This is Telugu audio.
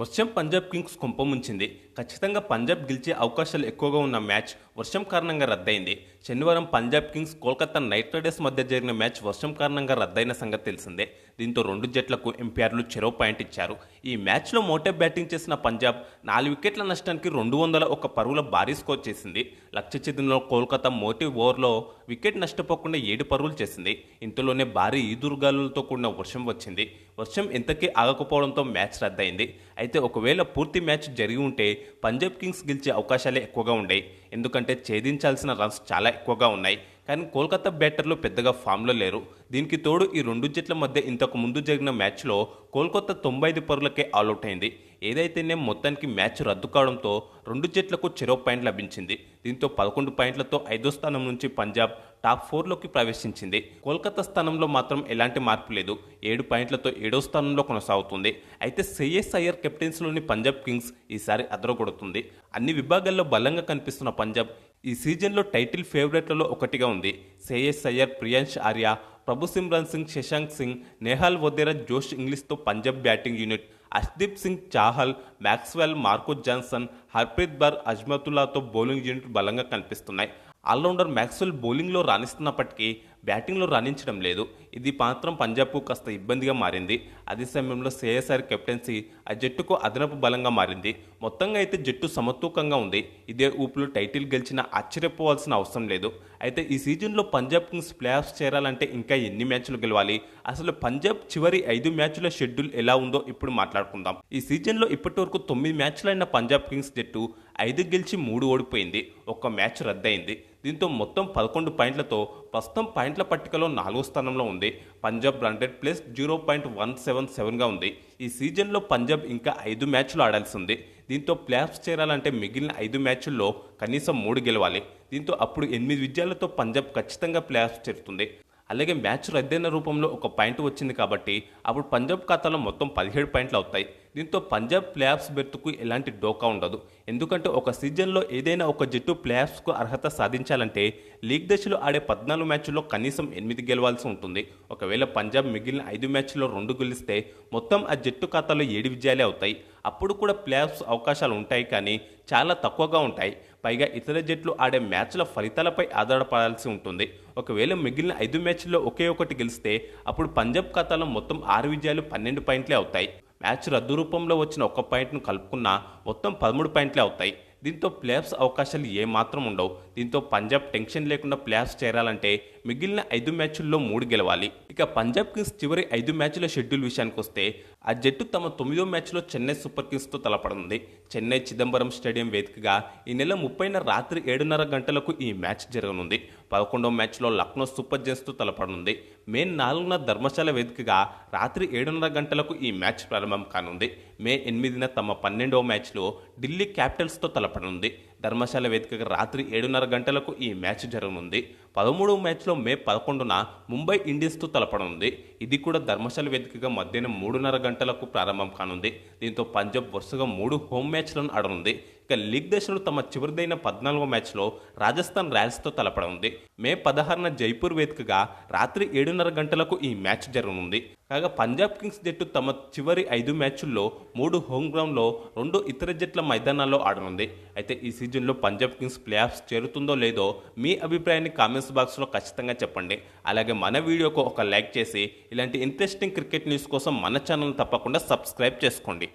వర్షం పంజాబ్ కింగ్స్ కుంపముంచింది ఖచ్చితంగా పంజాబ్ గెలిచే అవకాశాలు ఎక్కువగా ఉన్న మ్యాచ్ వర్షం కారణంగా రద్దయింది. శనివారం Punjab Kings Kolkata Knight Riders మధ్య జరిగిన మ్యాచ్ వర్షం కారణంగా రద్దయిన సంగతి తెలిసిందే. దీంతో రెండు జట్లకు ఎంపీఆర్లు చెరో పాయింట్ ఇచ్చారు. ఈ మ్యాచ్లో మోటే బ్యాటింగ్ చేసిన పంజాబ్ నాలుగు వికెట్ల నష్టానికి రెండు వందల ఒక పరుగుల భారీ స్కోర్ చేసింది. లక్ష్య ఛేదనలో కోల్కతా మోటివ్ ఓవర్లో వికెట్ నష్టపోకుండా ఏడు పరుగులు చేసింది. ఇంతలోనే భారీ ఈదురుగాలులతో కూడిన వర్షం వచ్చింది. వర్షం ఇంతకీ ఆగకపోవడంతో మ్యాచ్ రద్దయింది. అయితే ఒకవేళ పూర్తి మ్యాచ్ జరిగి ఉంటే పంజాబ్ కింగ్స్ గెలిచే అవకాశాలే ఎక్కువగా ఉండేవి ఎందుకంటే ఛేదించాల్సిన రన్స్ చాలా ఎక్కువగా ఉన్నాయి. కానీ కోల్కతా బ్యాటర్లు పెద్దగా ఫామ్లో లేరు. దీనికి తోడు ఈ రెండు జట్ల మధ్య ఇంతకు ముందు జరిగిన మ్యాచ్లో కోల్కతా తొంభై ఐదు పరులకే ఆల్అవుట్ అయింది. ఏదైతేనే మొత్తానికి మ్యాచ్ రద్దు కావడంతో రెండు జట్లకు చెరో పాయింట్ లభించింది. దీంతో పదకొండు పాయింట్లతో ఐదో స్థానం నుంచి పంజాబ్ టాప్ ఫోర్లోకి ప్రవేశించింది. కోల్కతా స్థానంలో మాత్రం ఎలాంటి మార్పు లేదు. ఏడు పాయింట్లతో ఏడో స్థానంలో కొనసాగుతుంది. అయితే సిఎస్ఐఆర్ కెప్టెన్స్లోని పంజాబ్ కింగ్స్ ఈసారి అదరగొడుతుంది. అన్ని విభాగాల్లో బలంగా కనిపిస్తున్న పంజాబ్ ఈ సీజన్లో టైటిల్ ఫేవరెట్లలో ఒకటిగా ఉంది. శ్రేయస్ అయ్యర్ ప్రియాంష్ ఆర్య ప్రభు Simran Singh Shashank Singh Nehal Wadhera Josh ఇంగ్లీష్తో Punjab batting unit Arshdeep Singh Chahal Maxwell Marco Jansen Harpreet Brar అజ్మతుల్లాతో bowling unit బలంగా కనిపిస్తున్నాయి. ఆల్రౌండర్ మ్యాక్స్వెల్ బౌలింగ్లో రాణిస్తున్నప్పటికీ బ్యాటింగ్లో రాణించడం లేదు. ఇది మాత్రం పంజాబ్కు కాస్త ఇబ్బందిగా మారింది. అదే సమయంలో సిఎస్ఆర్ కెప్టెన్సీ ఆ జట్టుకు అదనపు బలంగా మారింది. మొత్తంగా అయితే జట్టు సమతూకంగా ఉంది. ఇదే ఊపులో టైటిల్ గెలిచినా ఆశ్చర్యపోవాల్సిన అవసరం లేదు. అయితే ఈ సీజన్లో పంజాబ్ కింగ్స్ ప్లేఆఫ్స్ చేరాలంటే ఇంకా ఎన్ని మ్యాచ్లు గెలవాలి? అసలు పంజాబ్ చివరి ఐదు మ్యాచ్ల షెడ్యూల్ ఎలా ఉందో ఇప్పుడు మాట్లాడుకుందాం. ఈ సీజన్లో ఇప్పటి వరకు తొమ్మిది మ్యాచ్లైన పంజాబ్ కింగ్స్ జట్టు ఐదు గెలిచి మూడు ఓడిపోయింది. ఒక్క మ్యాచ్ రద్దయింది. దీంతో మొత్తం పదకొండు పాయింట్లతో ప్రస్తుతం పాయింట్ల పట్టికలో నాలుగో స్థానంలో ఉంది. Punjab hundred plus zero point one seven సెవెన్గా ఉంది. ఈ సీజన్లో పంజాబ్ ఇంకా ఐదు మ్యాచ్లు ఆడాల్సి ఉంది. దీంతో ప్లేఆఫ్స్ చేరాలంటే మిగిలిన ఐదు మ్యాచ్ల్లో కనీసం మూడు గెలవాలి. దీంతో అప్పుడు ఎనిమిది విజయాలతో పంజాబ్ ఖచ్చితంగా ప్లేఆఫ్స్ చేరుతుంది. అలాగే మ్యాచ్ రద్దయిన రూపంలో ఒక పాయింట్ వచ్చింది కాబట్టి అప్పుడు పంజాబ్ ఖాతాలో మొత్తం పదిహేడు పాయింట్లు అవుతాయి. దీంతో పంజాబ్ ప్లేఆఫ్స్ బెర్త్కు ఎలాంటి డోకా ఉండదు. ఎందుకంటే ఒక సీజన్లో ఏదైనా ఒక జట్టు ప్లేఆఫ్స్కు అర్హత సాధించాలంటే లీగ్ దశలో ఆడే పద్నాలుగు మ్యాచ్ల్లో కనీసం ఎనిమిది గెలవాల్సి ఉంటుంది. ఒకవేళ పంజాబ్ మిగిలిన ఐదు మ్యాచ్ల్లో రెండు గెలిస్తే మొత్తం ఆ జట్టు ఖాతాలో ఏడు విజయాలే అవుతాయి. అప్పుడు కూడా ప్లేఆఫ్స్ అవకాశాలు ఉంటాయి కానీ చాలా తక్కువగా ఉంటాయి. పైగా ఇతర జట్లు ఆడే మ్యాచ్ల ఫలితాలపై ఆధారపడాల్సి ఉంటుంది. ఒకవేళ మిగిలిన ఐదు మ్యాచ్ల్లో ఒకే ఒకటి గెలిస్తే అప్పుడు పంజాబ్ ఖాతాలో మొత్తం ఆరు విజయాలు పన్నెండు పాయింట్లే అవుతాయి. మ్యాచ్ రద్దు రూపంలో వచ్చిన ఒక పాయింట్ను కలుపుకున్న మొత్తం పదమూడు పాయింట్లే అవుతాయి. దీంతో ప్లేఆఫ్స్ అవకాశాలు ఏమాత్రం ఉండవు. దీంతో పంజాబ్ టెన్షన్ లేకుండా ప్లేఆఫ్స్ చేరాలంటే మిగిలిన ఐదు మ్యాచ్ల్లో మూడు గెలవాలి. ఇక పంజాబ్ కింగ్స్ చివరి ఐదు మ్యాచ్ల షెడ్యూల్ విషయానికి వస్తే ఆ జట్టు తమ తొమ్మిదో మ్యాచ్లో చెన్నై సూపర్ కింగ్స్తో తలపడనుంది చెన్నై చిదంబరం స్టేడియం వేదికగా ఈ నెల ముప్పైన రాత్రి ఏడున్నర గంటలకు ఈ మ్యాచ్ జరగనుంది. పదకొండవ మ్యాచ్లో లక్నో సూపర్ జెన్స్తో తలపడనుంది. మే నాలుగున ధర్మశాల వేదికగా రాత్రి ఏడున్నర గంటలకు ఈ మ్యాచ్ ప్రారంభం కానుంది. మే ఎనిమిదిన తమ పన్నెండవ మ్యాచ్లో ఢిల్లీ క్యాపిటల్స్తో తలపడనుంది. ధర్మశాల వేదికగా రాత్రి ఏడున్నర గంటలకు ఈ మ్యాచ్ జరగనుంది. పదమూడవ మ్యాచ్లో మే పదకొండున ముంబై ఇండియన్స్తో తలపడనుంది. ఇది కూడా ధర్మశాల వేదికగా మధ్యాహ్నం మూడున్నర గంటలకు ప్రారంభం కానుంది. దీంతో పంజాబ్ వరుసగా మూడు హోమ్ మ్యాచ్లను ఆడనుంది. ఇక లీగ్ దశలో తమ చివరిదైన పద్నాలుగో మ్యాచ్లో రాజస్థాన్ రాయల్స్తో తలపడనుంది మే పదహారున జైపూర్ వేదికగా రాత్రి ఏడున్నర గంటలకు ఈ మ్యాచ్ జరగనుంది. కాగా పంజాబ్ కింగ్స్ జట్టు తమ చివరి ఐదు మ్యాచ్ల్లో మూడు హోమ్ గ్రౌండ్లో రెండు ఇతర జట్ల మైదానాల్లో ఆడనుంది. అయితే ఈ సీజన్లో పంజాబ్ కింగ్స్ ప్లే ఆఫ్స్ చేరుతుందో లేదో మీ అభిప్రాయాన్ని కామెంట్స్ బాక్స్లో ఖచ్చితంగా చెప్పండి. అలాగే మన వీడియోకు ఒక లైక్ చేసి ఇలాంటి ఇంట్రెస్టింగ్ క్రికెట్ న్యూస్ కోసం మన ఛానల్ తప్పకుండా సబ్స్క్రైబ్ చేసుకోండి.